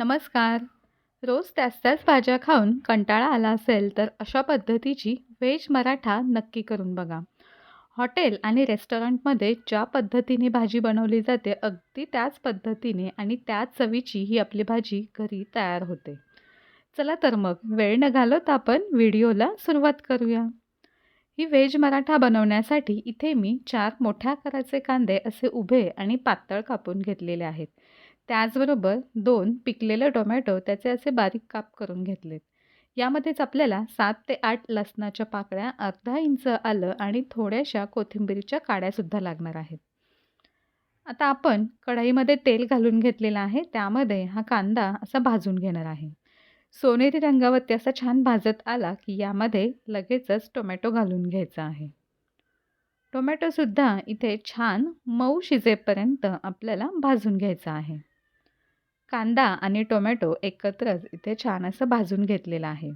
नमस्कार. रोज त्याच त्याच भाज्या खाऊन कंटाळा आला असेल, तर अशा पद्धतीची व्हेज मराठा नक्की करून बघा. हॉटेल आणि रेस्टॉरंटमध्ये ज्या पद्धतीने भाजी बनवली जाते, अगदी त्याच पद्धतीने आणि त्याच चवीची ही आपली भाजी घरी तयार होते. चला तर मग वेळ न घालवता आपण व्हिडिओला सुरुवात करूया. ही व्हेज मराठा बनवण्यासाठी इथे मी चार मोठ्या आकाराचे कांदे असे उभे आणि पातळ कापून घेतलेले आहेत. त्याचबरोबर दोन पिकलेलं टोमॅटो त्याचे असे बारीक काप करून घेतलेत. यामध्येच आपल्याला सात ते आठ लसणाच्या पाकळ्या, अर्धा इंच आलं आणि थोड्याशा कोथिंबीरीच्या काड्यासुद्धा लागणार आहेत. आता आपण कढईमध्ये तेल घालून घेतलेलं आहे. त्यामध्ये हा कांदा असा भाजून घेणार आहे. सोनेरी रंगावरती असा छान भाजत आला, की यामध्ये लगेचच टोमॅटो घालून घ्यायचा आहे. टोमॅटोसुद्धा इथे छान मऊ शिजेपर्यंत आपल्याला भाजून घ्यायचा आहे. कांदा आणि टोमॅटो एकत्रच इथे छान असं भाजून घेतलेलं आहे.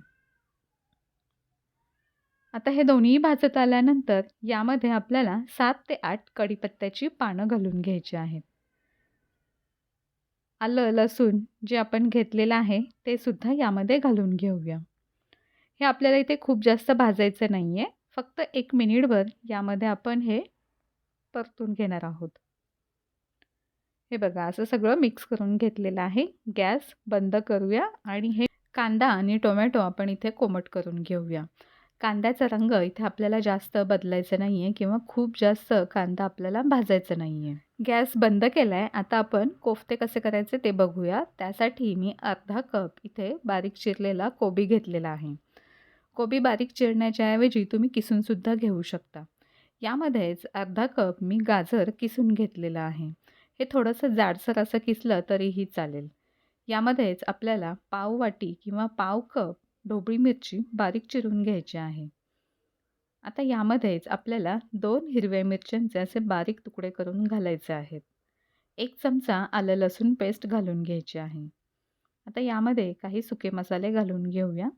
आता हे दोन्ही भाजत आल्यानंतर यामध्ये आपल्याला सात ते आठ कढीपत्त्याची पानं घालून घ्यायची आहेत. आलं, लसूण जे आपण घेतलेलं आहे, ते सुद्धा यामध्ये घालून घेऊया. हे आपल्याला इथे खूप जास्त भाजायचं नाही आहे फक्त एक मिनिटभर यामध्ये आपण हे परतून घेणार आहोत. हे बघा असं सगळं मिक्स करून घेतलेलं आहे. गॅस बंद करूया आणि हे कांदा आणि टोमॅटो आपण इथे कोमट करून घेऊया. कांद्याचा रंग इथे आपल्याला जास्त बदलायचा आहे किंवा खूप जास्त कांदा आपल्याला भाजायचा आहे गॅस बंद केलाय. आता आपण कोफ्ते कसे करायचे ते बघूया. त्यासाठी मी अर्धा कप इथे बारीक चिरलेला कोबी घेतलेला आहे. कोबी बारीक चिरण्याच्या ऐवजी तुम्ही किसूनसुद्धा घेऊ शकता. यामध्येच अर्धा कप मी गाजर किसून घेतलेलं आहे. हे थोडंसं जाडसर असं किसलं तरीही चालेल. यामध्येच आपल्याला पाव वाटी किंवा पाव कप ढोबळी मिरची बारीक चिरून घ्यायची आहे. आता यामध्येच आपल्याला दोन हिरव्या मिरच्यांचे असे बारीक तुकडे करून घालायचे आहेत. एक चमचा आलं लसूण पेस्ट घालून घ्यायची आहे. आता यामध्ये काही सुके मसाले घालून घेऊया.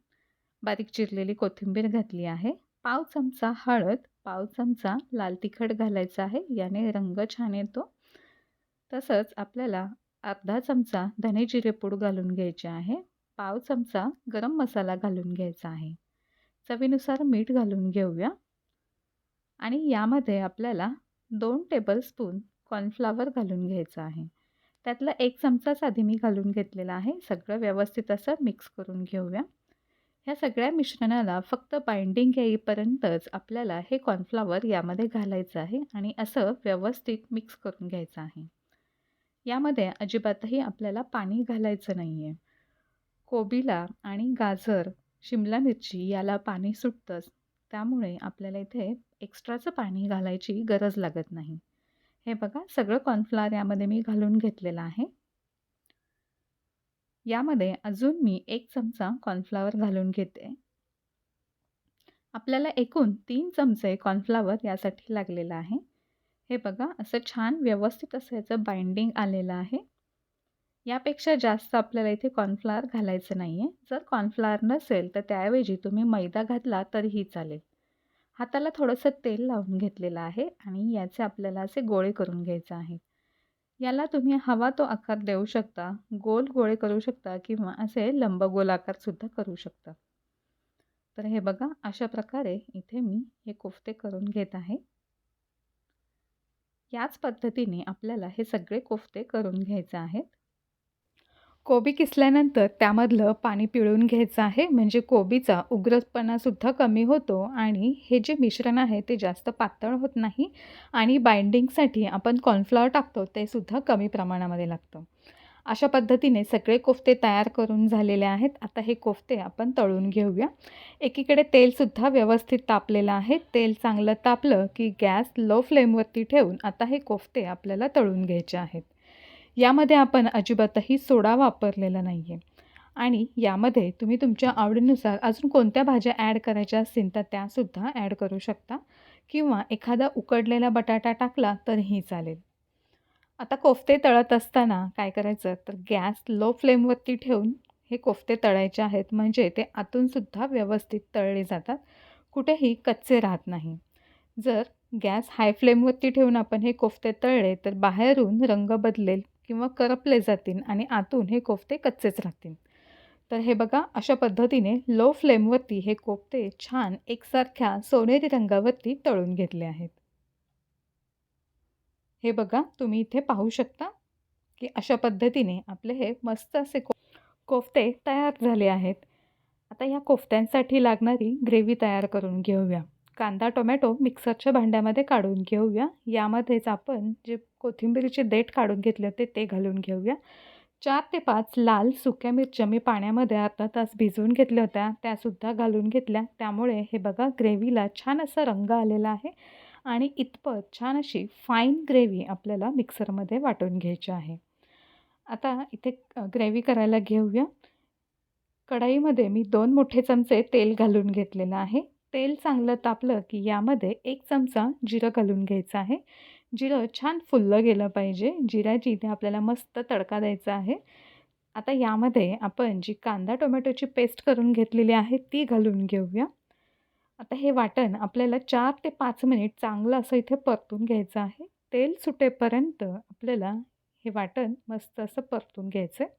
बारीक चिरलेली कोथिंबीर घातली आहे. पाव चमचा हळद, पाव चमचा लाल तिखट घालायचा आहे. याने रंग छान येतो. तसंच आपल्याला अर्धा चमचा धने जिरे पूड घालून घ्यायचे आहे. पाव चमचा गरम मसाला घालून घ्यायचा आहे. चवीनुसार मीठ घालून घेऊया. आणि यामध्ये आपल्याला दोन टेबलस्पून कॉर्नफ्लॉवर घालून घ्यायचं आहे. त्यातला एक चमचाच आधी मी घालून घेतलेला आहे. सगळं व्यवस्थित असं मिक्स करून घेऊया. ह्या सगळ्या मिश्रणाला फक्त बाइंडिंग येईपर्यंतच आपल्याला हे कॉर्नफ्लॉवर यामध्ये घालायचं आहे आणि असं व्यवस्थित मिक्स करून घ्यायचं आहे. यामध्ये अजिबातही आपल्याला पाणी घालायचं नाही आहे कोबीला आणि गाजर, शिमला मिरची याला पाणी सुटतंच. त्यामुळे आपल्याला इथे एक्स्ट्राचं पाणी घालायची गरज लागत नाही. हे बघा सगळं कॉर्नफ्लावर यामध्ये मी घालून घेतलेलं आहे. यामध्ये अजून मी एक चमचा कॉर्नफ्लॉवर घालून घेते. आपल्याला एकूण तीन चमचे कॉर्नफ्लॉवर यासाठी लागलेलं आहे. हे बघा असं छान व्यवस्थित असं याचं बाइंडिंग आलेलं आहे. यापेक्षा जास्त आपल्याला इथे कॉर्नफ्लावर घालायचं नाही आहे जर कॉर्नफ्लावर नसेल, तर त्याऐवजी तुम्ही मैदा घातला तरीही चालेल. हाताला थोडंसं तेल लावून घेतलेलं आहे आणि याचे आपल्याला असे गोळे करून घ्यायचे आहेत. याला तुम्ही हवा तो आकार देऊ शकता. गोल गोळे करू शकता किंवा असे लंबगोल आकारसुद्धा करू शकता. तर हे बघा अशा प्रकारे इथे मी हे कोफ्ते करून घेत आहे. याच पद्धतीने आपल्याला हे सगळे कोफ्ते करून घ्यायचे आहेत. कोबी किसल्यानंतर त्यामधलं पाणी पिळून घ्यायचं आहे. म्हणजे कोबीचा उग्रपणासुद्धा कमी होतो आणि हे जे मिश्रण आहे ते जास्त पातळ होत नाही आणि बाइंडिंगसाठी आपण कॉर्नफ्लॉवर टाकतो ते सुद्धा कमी प्रमाणामध्ये लागतं. अशा पद्धतीने सगळे कोफ्ते तयार करून झालेले आहेत. आता हे कोफ्ते आपण तळून घेऊया. एकीकडे तेलसुद्धा व्यवस्थित तापलेलं आहे. तेल चांगलं तापलं, की गॅस लो फ्लेमवरती ठेवून आता हे कोफ्ते आपल्याला तळून घ्यायचे आहेत. यामध्ये आपण अजिबातही सोडा वापरलेला नाही आहे आणि यामध्ये तुम्ही तुमच्या आवडीनुसार अजून कोणत्या भाज्या ॲड करायच्या असतील, तर त्यासुद्धा ॲड करू शकता किंवा एखादा उकडलेला बटाटा टाकला तरीही चालेल. आता कोफ्ते तळत असताना काय करायचं, तर गॅस लो फ्लेमवरती ठेवून हे कोफ्ते तळायचे आहेत. म्हणजे ते आतूनसुद्धा व्यवस्थित तळले जातात. कुठेही कच्चे राहत नाही. जर गॅस हाय फ्लेमवरती ठेवून आपण हे कोफ्ते तळले, तर बाहेरून रंग बदलेल किंवा करपले जातील आणि आतून हे कोफ्ते कच्चेच राहतील तर हे बघा अशा पद्धतीने लो फ्लेमवरती हे कोफ्ते छान एकसारख्या सोनेरी रंगावरती तळून घेतले आहेत हे बघा तुम्ही इथे पाहू शकता की अशा पद्धतीने आपले हे मस्त असे को कोफ्ते तयार झाले आहेत. आता या कोफ्त्यांसाठी लागणारी ग्रेव्ही तयार करून घेऊया. कांदा टोमॅटो मिक्सरच्या भांड्यामध्ये काढून घेऊया. यामध्येच आपण जे कोथिंबीरीचे देठ काढून घेतले होते ते घालून घेऊया. चार ते पाच लाल सुक्या मिरच्या मी पाण्यामध्ये अर्धा तास भिजवून घेतल्या होत्या. त्यासुद्धा घालून घेतल्या. त्यामुळे हे बघा ग्रेव्हीला छान असा रंग आलेला आहे. आणि इतपत छान अशी फाईन ग्रेव्ही आपल्याला मिक्सरमध्ये वाटून घ्यायची आहे. आता इथे ग्रेव्ही करायला घेऊया. कढाईमध्ये मी दोन मोठे चमचे तेल घालून घेतलेलं आहे. तेल चांगलं तापलं की यामध्ये एक चमचा जिरं घालून घ्यायचं आहे. जिरं छान फुललं गेलं पाहिजे. जिऱ्याची इथे आपल्याला मस्त तडका द्यायचा आहे. आता यामध्ये आपण जी कांदा टोमॅटोची पेस्ट करून घेतलेली आहे ती घालून घेऊया. आता हे वाटण आपल्याला चार ते पाच मिनिट चांगलं असं इथे परतून घ्यायचं आहे. तेल सुटेपर्यंत आपल्याला हे वाटण मस्त असं परतून घ्यायचं आहे.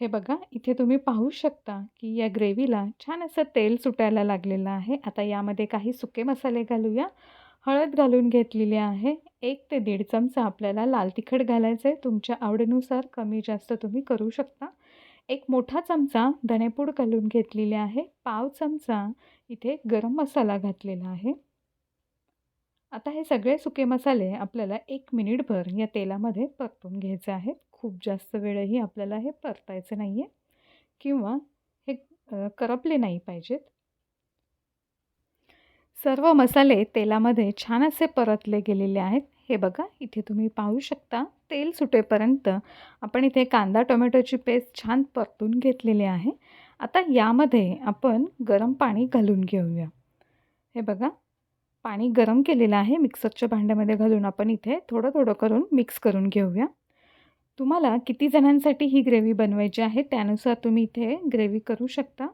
हे बघा इथे तुम्ही पाहू शकता की या ग्रेव्हीला छान असं तेल सुटायला लागलेलं आहे. आता यामध्ये काही सुके मसाले घालूया. हळद घालून घेतलेली आहे. एक ते दीड चमचा आपल्याला लाल तिखट घालायचं आहे तुमच्या आवडीनुसार कमी जास्त तुम्ही करू शकता. एक मोठा चमचा धनेपूड घालून घेतलेली आहे. पाव चमचा इथे गरम मसाला घातलेला आहे. आता हे सगळे सुके मसाले आपल्याला एक मिनिटभर या तेलामध्ये परतून घ्यायचे आहेत. खूप जास्त वेळही आपल्याला हे परतायचं नाही आहे किंवा हे करपले नाही पाहिजेत. सर्व मसाले तेलामध्ये छान असे परतले गेलेले आहेत. हे बघा इथे तुम्ही पाहू शकता तेल सुटेपर्यंत आपण इथे कांदा टोमॅटोची पेस्ट छान परतून घेतलेली आहे. आता यामध्ये आपण गरम पाणी घालून घेऊया. हे बघा पाणी गरम केलेलं आहे. मिक्सरच्या भांड्यामध्ये घालून आपण इथे थोडं थोडं करून मिक्स करून घेऊया. तुम्हाला किती जणांसाठी ही ग्रेव्ही बनवायची आहे त्यानुसार तुम्ही इथे ग्रेव्ही करू शकता.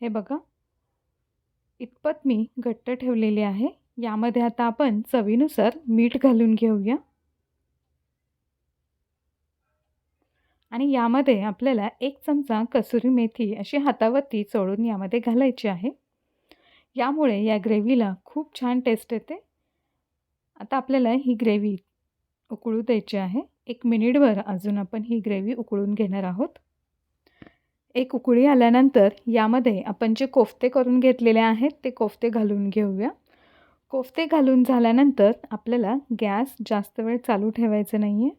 हे बघा इतपत मी घट्ट ठेवलेली आहे. यामध्ये आता आपण चवीनुसार मीठ घालून घेऊया. आणि यामध्ये आपल्याला एक चमचा कसुरी मेथी अशी हातावरती चोळून यामध्ये घालायची आहे. यामुळे या ग्रेव्हीला खूप छान टेस्ट येते. आता आपल्याला ही ग्रेव्ही उकळू द्यायची आहे. एक मिनिटभर अजून आपण ही ग्रेव्ही उकळून घेणार आहोत. एक उकळी आल्यानंतर यामध्ये आपण जे कोफ्ते करून घेतलेले आहेत ते कोफ्ते घालून घेऊया. कोफ्ते घालून झाल्यानंतर आपल्याला गॅस जास्त वेळ चालू ठेवायचं नाही आहे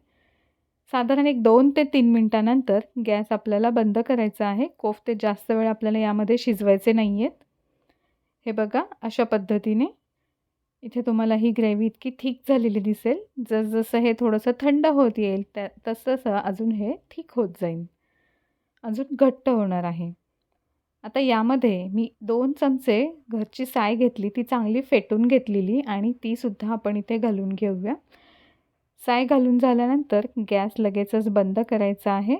साधारण एक दोन ते तीन मिनटानंतर गॅस आपल्याला बंद करायचा आहे. कोफ्ते जास्त वेळ आपल्याला यामध्ये शिजवायचे नाही आहेत हे बघा अशा पद्धतीने. इथे तुम्हाला ही ग्रेव्ही इतकी ठीक झालेली दिसेल. जसजसं हे थोडंसं थंड होत येईल त्या तसतसं अजून हे ठीक होत जाईल. अजून घट्ट होणार आहे. आता यामध्ये मी दोन चमचे घरची साय घेतली ती चांगली फेटून घेतलेली आणि तीसुद्धा आपण इथे घालून घेऊया. साय घालून झाल्यानंतर गॅस लगेचच बंद करायचा आहे.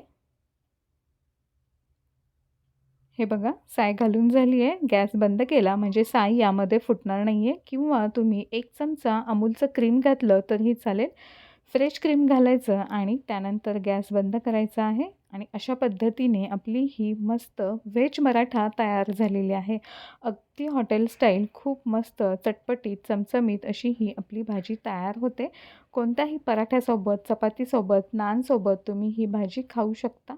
हे बघा साय घालून झाली आहे. गॅस बंद केला म्हणजे साय यामध्ये फुटणार नाही आहे किंवा तुम्ही एक चमचा अमूलचं क्रीम घातलं तरीही चालेल. फ्रेश क्रीम घालायचं आणि त्यानंतर गॅस बंद करायचा आहे आणि अशा पद्धतीने आपली ही मस्त व्हेज मराठा तयार झालेली आहे. अगदी हॉटेल स्टाईल खूप मस्त चटपटीत चमचमीत अशी ही आपली भाजी तयार होते. कोणत्याही पराठ्यासोबत चपातीसोबत नानसोबत तुम्ही ही भाजी खाऊ शकता.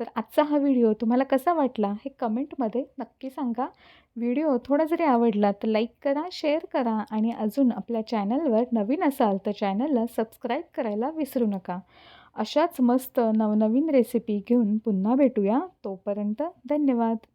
तर आजचा हा व्हिडिओ तुम्हाला कसा वाटला हे कमेंटमध्ये नक्की सांगा. व्हिडिओ थोडा जरी आवडला तर लाईक करा शेअर करा आणि अजून आपल्या चॅनलवर नवीन असाल तर चॅनलला सबस्क्राईब करायला विसरू नका. अशाच मस्त नवनवीन रेसिपी घेऊन पुन्हा भेटूया. तोपर्यंत धन्यवाद.